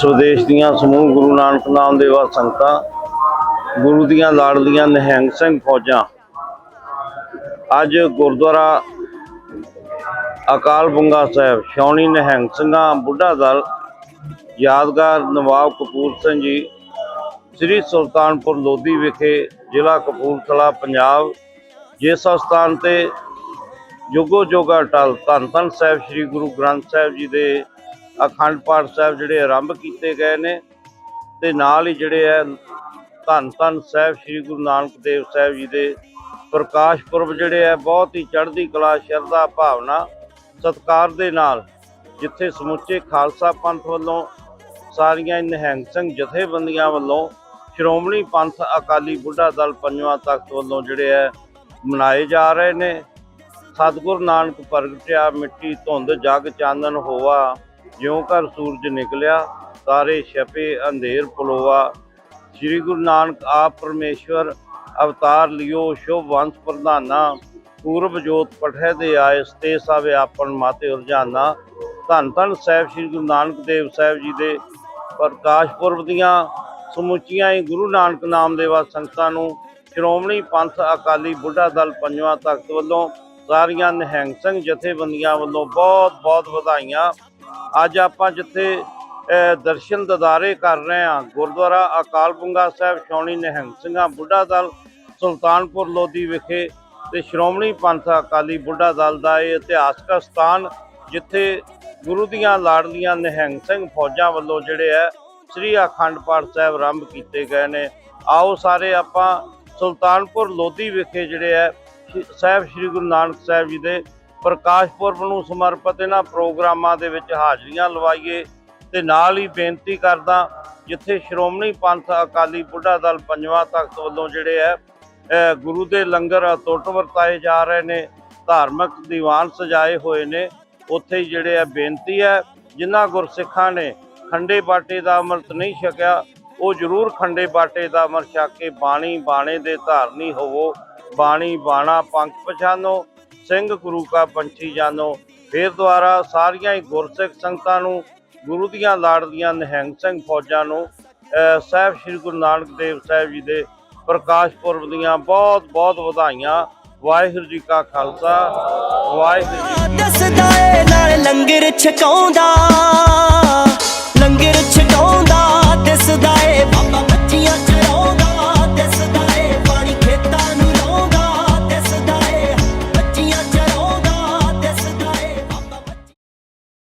ਦੇਸ਼ ਵਿਦੇਸ਼ ਦੀਆਂ ਸਮੂਹ ਗੁਰੂ ਨਾਨਕ ਨਾਮ ਦੇ ਵਾ ਸੰਗਤਾਂ, ਗੁਰੂ ਦੀਆਂ ਲਾੜਲੀਆਂ ਨਿਹੰਗ ਸਿੰਘ ਫੌਜਾਂ। ਅੱਜ ਗੁਰਦੁਆਰਾ ਅਕਾਲ ਬੁੰਗਾ ਸਾਹਿਬ ਸ਼ੌਣੀ ਨਿਹੰਗ ਸਿੰਘਾਂ ਬੁੱਢਾ ਦਲ, ਯਾਦਗਾਰ ਨਵਾਬ ਕਪੂਰ ਸਿੰਘ ਜੀ, ਸ੍ਰੀ ਸੁਲਤਾਨਪੁਰ ਲੋਧੀ ਵਿਖੇ ਜ਼ਿਲ੍ਹਾ ਕਪੂਰਥਲਾ, ਪੰਜਾਬ। ਜਿਸ ਸਥਾਨ ਤੇ ਜੋਗੋ ਜੋਗਾ ਟਲ ਧੰਨ ਧੰਨ ਸਾਹਿਬ, ਸ੍ਰੀ ਗੁਰੂ ਗ੍ਰੰਥ ਸਾਹਿਬ ਜੀ ਦੇ ਅਖੰਡ ਪਾਠ ਸਾਹਿਬ ਜਿਹੜੇ ਆਰੰਭ ਕੀਤੇ ਗਏ ਨੇ ਤੇ ਨਾਲ ਹੀ ਜਿਹੜੇ ਹੈ ਧੰਨ ਧੰਨ ਸਾਹਿਬ ਸ੍ਰੀ ਗੁਰੂ ਨਾਨਕ ਦੇਵ ਸਾਹਿਬ ਜੀ ਦੇ ਪ੍ਰਕਾਸ਼ ਪੁਰਬ ਜਿਹੜੇ ਹੈ ਬਹੁਤ ਹੀ ਚੜ੍ਹਦੀ ਕਲਾ, ਸ਼ਰਧਾ, ਭਾਵਨਾ, ਸਤਿਕਾਰ ਦੇ ਨਾਲ ਜਿੱਥੇ ਸਮੁੱਚੇ ਖਾਲਸਾ ਪੰਥ ਵੱਲੋਂ ਸਾਰੀਆਂ ਨਿਹੰਗ ਸਿੰਘ ਜਥੇਬੰਦੀਆਂ ਵੱਲੋਂ ਸ਼੍ਰੋਮਣੀ ਪੰਥ ਅਕਾਲੀ ਬੁੱਢਾ ਦਲ ਪੰਜਵਾਂ ਤਖਤ ਵੱਲੋਂ ਜਿਹੜੇ ਹੈ ਮਨਾਏ ਜਾ ਰਹੇ ਨੇ। ਸਤਿਗੁਰ ਨਾਨਕ ਪ੍ਰਗਟਿਆ ਮਿੱਟੀ ਧੁੰਦ ਜਗ ਚਾਨਣ ਹੋਵਾ ਜਿਉਂ ਘਰ ਸੂਰਜ ਨਿਕਲਿਆ ਤਾਰੇ ਛਪੇ ਅੰਧੇਰ ਪਲੋਵਾ ਸ੍ਰੀ ਗੁਰੂ ਨਾਨਕ ਆਪ ਪਰਮੇਸ਼ਵਰ ਅਵਤਾਰ ਲਿਓ, ਸ਼ੁਭ ਵੰਸ਼ ਪ੍ਰਧਾਨਾ, ਪੂਰਬ ਜੋਤ ਪਠੇ ਦੇ ਆਏ ਸਤੇ ਸਭ ਆਪਨ ਮਾਤੇ ਉਰਜਾਨਾ ਧੰਨ ਧੰਨ ਸਾਹਿਬ ਸ੍ਰੀ ਗੁਰੂ ਨਾਨਕ ਦੇਵ ਸਾਹਿਬ ਜੀ ਦੇ ਪ੍ਰਕਾਸ਼ ਪੁਰਬ ਦੀਆਂ ਸਮੁੱਚੀਆਂ ਹੀ ਗੁਰੂ ਨਾਨਕ ਨਾਮ ਦੇਵਾ ਸੰਗਤਾਂ ਨੂੰ ਸ਼੍ਰੋਮਣੀ ਪੰਥ ਅਕਾਲੀ ਬੁੱਢਾ ਦਲ ਪੰਜਵਾਂ ਤਖਤ ਵੱਲੋਂ ਸਾਰੀਆਂ ਨਿਹੰਗ ਸਿੰਘ ਜਥੇਬੰਦੀਆਂ ਵੱਲੋਂ ਬਹੁਤ ਬਹੁਤ ਵਧਾਈਆਂ। ਅੱਜ ਆਪਾਂ ਜਿੱਥੇ ਦਰਸ਼ਨ ਦਦਾਰੇ ਕਰ ਰਹੇ ਹਾਂ, ਗੁਰਦੁਆਰਾ ਅਕਾਲ ਬੁੰਗਾ ਸਾਹਿਬ ਸ਼ੌਣੀ ਨਿਹੰਗ ਸਿੰਘਾਂ, ਬੁੱਢਾ ਦਲ, ਸੁਲਤਾਨਪੁਰ ਲੋਧੀ ਵਿਖੇ ਤੇ ਸ਼੍ਰੋਮਣੀ ਪੰਥ ਅਕਾਲੀ ਬੁੱਢਾ ਦਲ ਦਾ ਇਹ ਇਤਿਹਾਸਕ ਸਥਾਨ, ਜਿੱਥੇ ਗੁਰੂ ਦੀਆਂ ਲਾੜਲੀਆਂ ਨਿਹੰਗ ਸਿੰਘ ਫੌਜਾਂ ਵੱਲੋਂ ਜਿਹੜੇ ਹੈ, ਸ੍ਰੀ ਅਖੰਡ ਪਾਠ ਸਾਹਿਬ ਆਰੰਭ ਕੀਤੇ ਗਏ ਨੇ। ਆਓ ਸਾਰੇ ਆਪਾਂ ਸੁਲਤਾਨਪੁਰ ਲੋਧੀ ਵਿਖੇ ਜਿਹੜੇ ਹੈ, ਸ਼੍ਰੀ- ਸਾਹਿਬ, ਸ੍ਰੀ ਗੁਰੂ ਨਾਨਕ ਸਾਹਿਬ ਜੀ ਦੇ ਪ੍ਰਕਾਸ਼ ਪੁਰਬ ਨੂੰ ਸਮਰਪਿਤ ਇਹਨਾਂ ਪ੍ਰੋਗਰਾਮਾਂ ਦੇ ਵਿੱਚ ਹਾਜ਼ਰੀਆਂ ਲਵਾਈਏ ਤੇ ਨਾਲ ਹੀ ਬੇਨਤੀ ਕਰਦਾ ਜਿੱਥੇ ਸ਼੍ਰੋਮਣੀ ਪੰਥ ਅਕਾਲੀ ਬੁੱਢਾ ਦਲ ਪੰਜਵਾਂ ਤਖਤ ਵੱਲੋਂ ਜਿਹੜੇ ਹੈ ਗੁਰੂ ਦੇ ਲੰਗਰ ਅਤੁੱਟ ਵਰਤਾਏ ਜਾ ਰਹੇ ਨੇ, ਧਾਰਮਿਕ ਦੀਵਾਨ ਸਜਾਏ ਹੋਏ ਨੇ, ਉੱਥੇ ਹੀ ਜਿਹੜੇ ਆ ਬੇਨਤੀ ਹੈ, ਜਿਨ੍ਹਾਂ ਗੁਰਸਿੱਖਾਂ ਨੇ ਖੰਡੇ ਬਾਟੇ ਦਾ ਅੰਮ੍ਰਿਤ ਨਹੀਂ ਛਕਿਆ, ਉਹ ਜ਼ਰੂਰ ਖੰਡੇ ਬਾਟੇ ਦਾ ਅੰਮ੍ਰਿਤ ਛਕ ਕੇ ਬਾਣੀ ਬਾਣੇ ਦੇ ਧਾਰਨੀ ਹੋਵੋ, ਬਾਣੀ ਬਾਣਾ ਪੰਖ ਪਛਾਨੋ ਸਿੰਘ ਗੁਰੂ ਕਾ ਪੰਛੀ ਜਾਨੋ। ਫੇਰ ਦੁਆਰਾ ਸਾਰੀਆਂ ਹੀ ਗੁਰਸਿੱਖ ਸੰਗਤਾਂ ਨੂੰ, ਗੁਰੂ ਦੀਆਂ ਲਾੜਲੀਆਂ ਨਿਹੰਗ ਸਿੰਘ ਫੌਜਾਂ ਨੂੰ ਸਾਹਿਬ ਸ੍ਰੀ ਗੁਰੂ ਨਾਨਕ ਦੇਵ ਸਾਹਿਬ ਜੀ ਦੇ ਪ੍ਰਕਾਸ਼ ਪੁਰਬ ਦੀਆਂ ਬਹੁਤ ਬਹੁਤ ਵਧਾਈਆਂ। ਵਾਹਿਗੁਰੂ ਜੀ ਕਾ ਖਾਲਸਾ, ਵਾਹਿਗੁਰੂ ਜੀ ਦੱਸਦਾ ਏ ਨਾਲ ਲੰਗਰ ਛਕਾਉਂਦਾ ਲੰਗਰ ਛਕਾਉਂਦਾ।